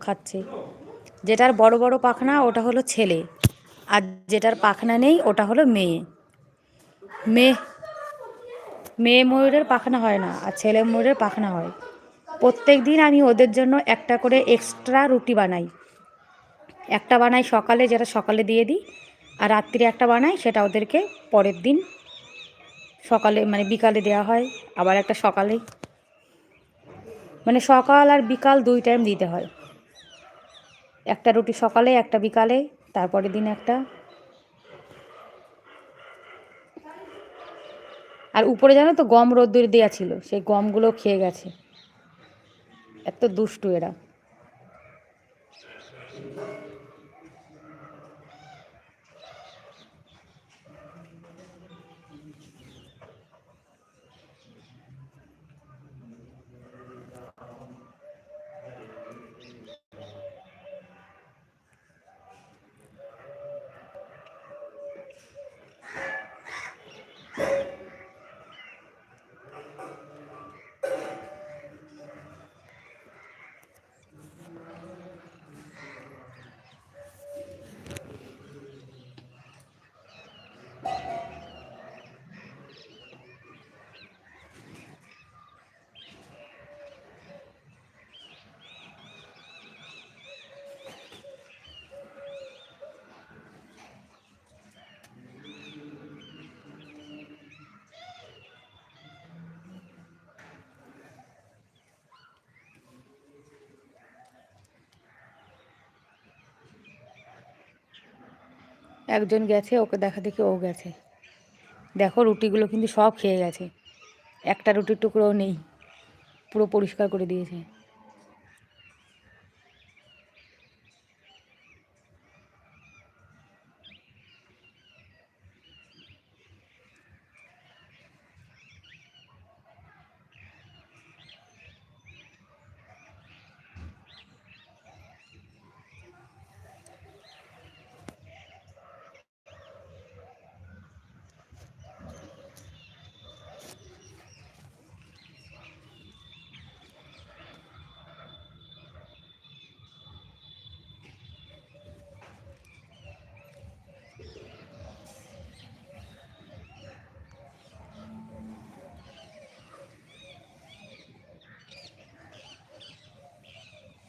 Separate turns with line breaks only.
খাচ্ছে। যেটার বড় বড় পাখনা ওটা হলো ছেলে। আর যেটার পাখনা নেই ওটা হলো মেয়ে। মেয়ে মেয়ে ময়ূরের পাখনা হয় না আর ছেলে ময়ূরের পাখনা হয়। প্রত্যেক দিন আমি ওদের জন্য একটা করে এক্সট্রা রুটি বানাই। একটা বানাই সকালে, যেটা সকালে দিয়ে দিই আর রাত্রিরে একটা বানাই সেটা ওদেরকে পরের দিন সকালে মানে বিকালে দেওয়া হয়। আবার একটা সকালে। মানে সকাল আর বিকাল দুই টাইম দিতে হয়। একটা রুটি সকালে, একটা বিকালে তারপরের দিন একটা। আর উপরে জানো তো গম রোদ্দুর দেওয়া ছিল, সেই গমগুলো খেয়ে গেছে। এত দুষ্টু এরা। একজন গেছে, ওকে দেখা দেখি ও গেছে। দেখো, রুটিগুলো কিন্তু সব খেয়ে গেছে। একটা রুটির টুকরোও নেই। পুরো পরিষ্কার করে দিয়েছে।